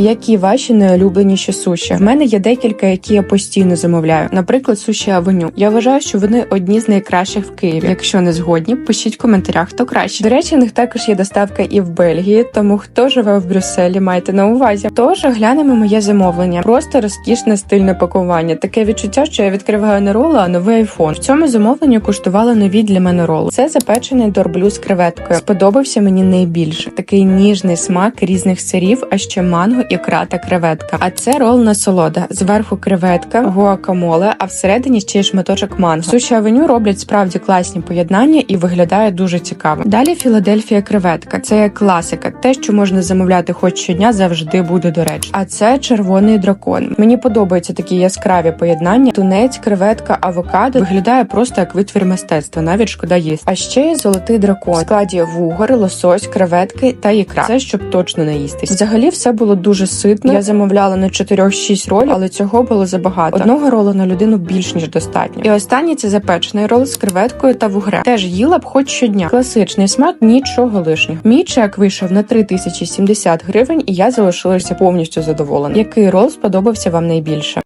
Які ваші найулюбленіші суші? В мене є декілька, які я постійно замовляю. Наприклад, суші Авеню. Я вважаю, що вони одні з найкращих в Києві. Якщо не згодні, пишіть в коментарях, хто краще. До речі, в них також є доставка і в Бельгії, тому хто живе в Брюсселі, майте на увазі. Тож глянемо моє замовлення. Просто розкішне стильне пакування. Таке відчуття, що я відкриваю не ролу, а новий айфон. В цьому замовленні коштували нові для мене роли. Це запечений дорблю з креветкою. Сподобався мені найбільше. Такий ніжний смак різних сирів, а ще манго, ікра та креветка. А це рол насолода. Зверху креветка, гуакамоле, а всередині ще й шматочок манго. Суші авеню роблять справді класні поєднання і виглядає дуже цікаво. Далі Філадельфія креветка. Це класика. Те, що можна замовляти хоч щодня, завжди буде до речі. А це червоний дракон. Мені подобаються такі яскраві поєднання. Тунець, креветка, авокадо виглядає просто як витвір мистецтва, навіть шкода їсти. А ще є золотий дракон. В складі вугор, лосось, креветки та ікра. Це щоб точно наїстись. Взагалі все було дуже ситно. Я замовляла на 4-6 ролів, але цього було забагато. Одного ролу на людину більш ніж достатньо. І останній це запечений рол з креветкою та вугрем. Теж їла б хоч щодня. Класичний смак, нічого лишнього. Мій чек вийшов на 3070 гривень, і я залишилася повністю задоволена. Який рол сподобався вам найбільше?